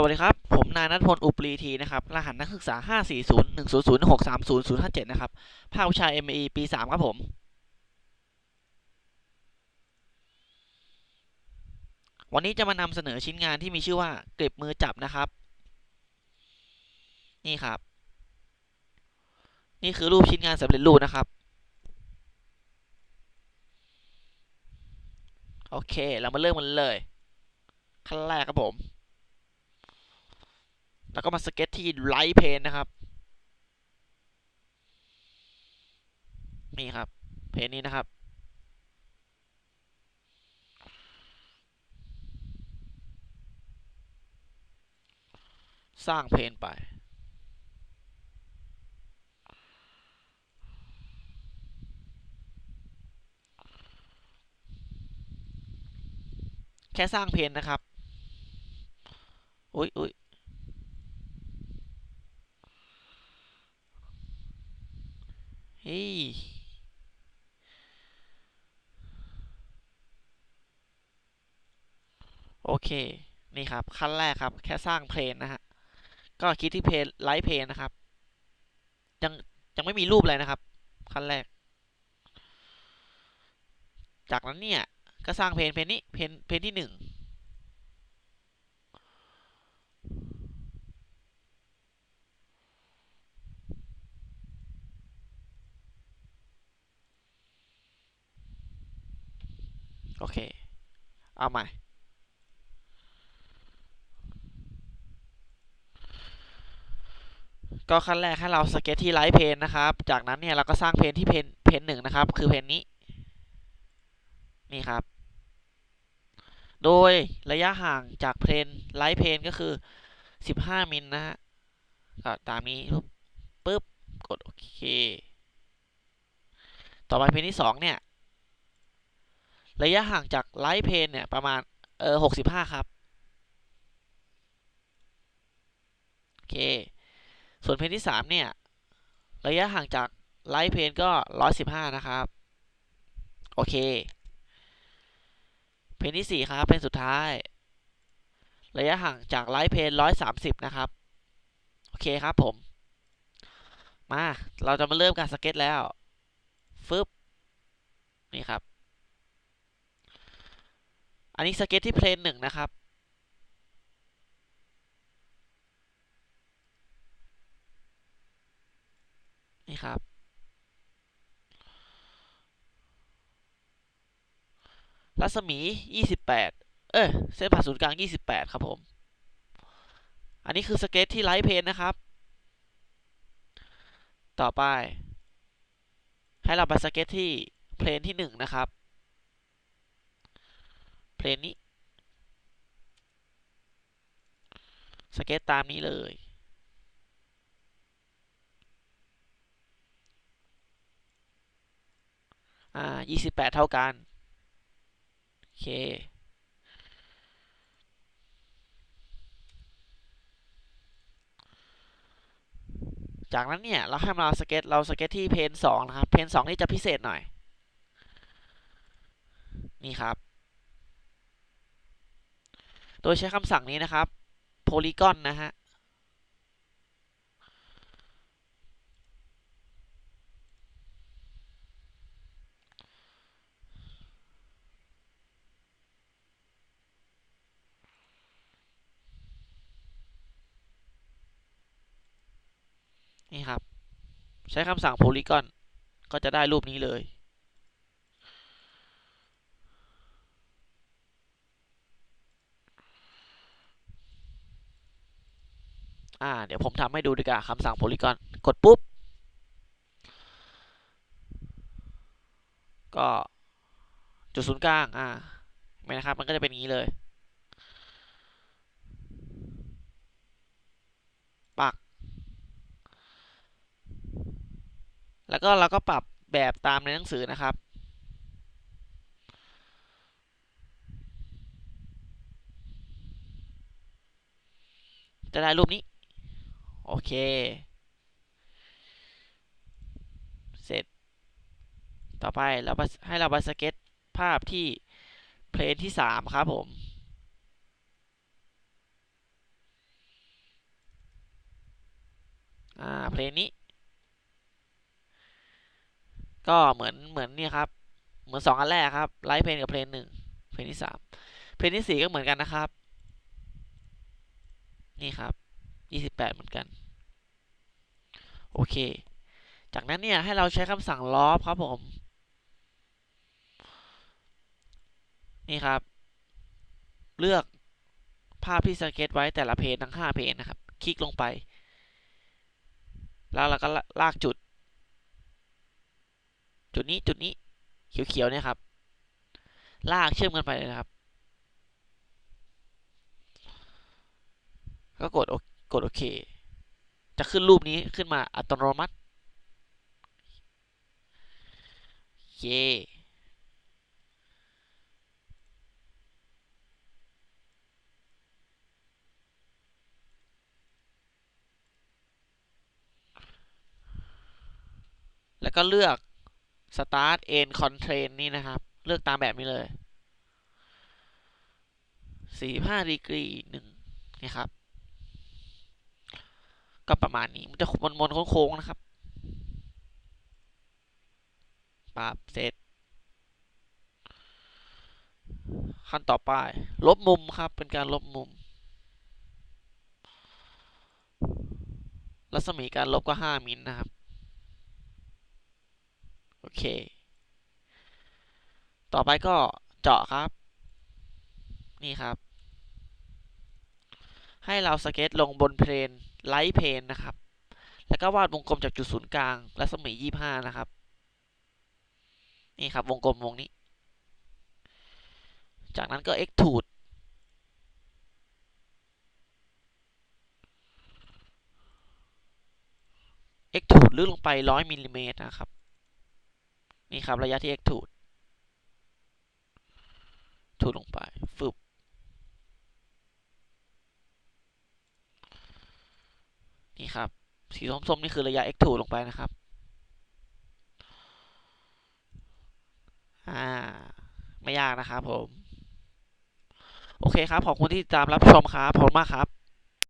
สวัสดีครับ ผมนายนัทพล อุปรีทีนะครับ รหัสนักศึกษา 540 100 630 057 นะครับ ภาควิชา ME ปี 3 ครับผม วันนี้จะมานำเสนอชิ้นงานที่มีชื่อว่ากริบมือจับนะครับ นี่ครับ นี่คือรูปชิ้นงานสำเร็จรูปนะครับ โอเค เรามาเริ่มกันเลย ขั้นแรกครับผม แล้วก็มาสเก็ตที่ไลท์เพนนะครับ นี่ครับ เพนนี้นะครับ สร้างเพนไปแค่สร้างเพนนะครับ อุ้ยอุ้ย เฮ้ย โอเค นี่ครับ ขั้นแรกครับ แค่สร้างเพลนนะฮะ ก็คลิกที่เพลนไลท์เพลนนะครับ ยังยังไม่มีรูปเลยนะครับ ขั้นแรก จากนั้นเนี่ย ก็สร้างเพลนเพลนนี้ เพลนเพลนที่หนึ่งโอเค เอาใหม่ ก็ขั้นแรกให้เราสเก็ตที่ไลท์เพนนะครับ จากนั้นเนี่ยเราก็สร้างเพนที่เพนเพนหนึ่งนะครับ คือเพนนี้ นี่ครับ โดยระยะห่างจากเพนไลท์เพนก็คือ 15 มิลนะฮะ ก็ตามนี้ปุ๊บปึ๊บกดโอเค ต่อไปเพนที่สองเนี่ย ระยะห่างจากไลท์เพนเนี่ยประมาณเออหกสิบห้าครับ โอเค ส่วนเพนที่สามเนี่ย ระยะห่างจากไลท์เพนก็ร้อยสิบห้านะครับ โอเค เพนที่สี่ครับ เพนสุดท้าย ระยะห่างจากไลท์เพนร้อยสามสิบนะครับ โอเคครับผม มา เราจะมาเริ่มการสเก็ตแล้ว ฟึบ นี่ครับ อันนี้สเก็ตที่เพลนหนึ่งนะครับ ครับ รัศมี 28 เอ้ยเส้นผ่าศูนย์กลาง 28 ครับผม อันนี้คือสเก็ตที่ไลท์เพนนะครับ ต่อไป ให้เราไปสเก็ตที่เพลนที่ 1 นะครับ เพลนนี้ สเก็ตตามนี้เลย อ่ายี่สิบแปดเท่ากัน โอเค จากนั้นเนี่ย เราให้มาสเก็ตเราสเก็ตที่เพนสองนะครับ เพนสองนี่จะพิเศษหน่อย นี่ครับ โดยใช้คำสั่งนี้นะครับ polygon นะฮะ นี่ครับ ใช้คำสั่ง polygon ก็จะได้รูปนี้เลย อ่า เดี๋ยวผมทำให้ดูดีกว่าคำสั่ง polygon กดปุ๊บ ก็จุดศูนย์กลาง อ่าไม่นะครับ มันก็จะเป็นอย่างนี้เลย ปัก แล้วก็เราก็ปรับแบบตามในหนังสือนะครับ จะได้รูปนี้ โอเค เสร็จ ต่อไปเราให้เราไปสเก็ตภาพที่เพลนที่สามครับผมอ่าเพลงนี้ ก็เหมือนเหมือนนี่ครับ เหมือนสองอันแรกครับไลท์เพลงกับเพลงหนึ่งเพลงที่สามเพลงที่สี่ก็เหมือนกันนะครับ นี่ครับยี่สิบแปดเหมือนกัน โอเค จากนั้นเนี่ยให้เราใช้คำสั่งลอฟครับผม นี่ครับ เลือกภาพที่สเก็ตไว้แต่ละเพจทั้ง5เพจนะครับ คลิกลงไป แล้วเราก็ลากจุด จุดนี้จุดนี้เขียวๆเนี่ยครับ ลากเชื่อมกันไปเลยนะครับ ก็กดกดโอเค จะขึ้นรูปนี้ขึ้นมาอัตโนมัติโอเคแล้วก็เลือก start end constraint นี่นะครับ เลือกตามแบบนี้เลย45ดีกรีหนึ่งนี่ครับ ก็ประมาณนี้ มันจะมนมนโค้งๆนะครับปรับเสร็จ ขั้นต่อไป ลบมุมครับ เป็นการลบมุม รัศมีการลบก็5มิลนะครับ โอเค ต่อไปก็เจาะครับ นี่ครับ ให้เราสเก็ตลงบนเพลนไลท์เพลนนะครับ แล้วก็วาดวงกลมจากจุดศูนย์กลางรัศมี25นะครับ นี่ครับวงกลมวงนี้ จากนั้นก็ extrude extrude ลึกลงไป100มิลลิเมตรนะครับ นี่ครับระยะที่ extrude ถูดลงไปฟึบนี่ครับ สีส้มๆนี่คือระยะ extrude ลงไปนะครับอ่าไม่ยากนะครับผม โอเคครับ ขอบคุณที่ติดตามรับชมครับขอบคุณมากครับ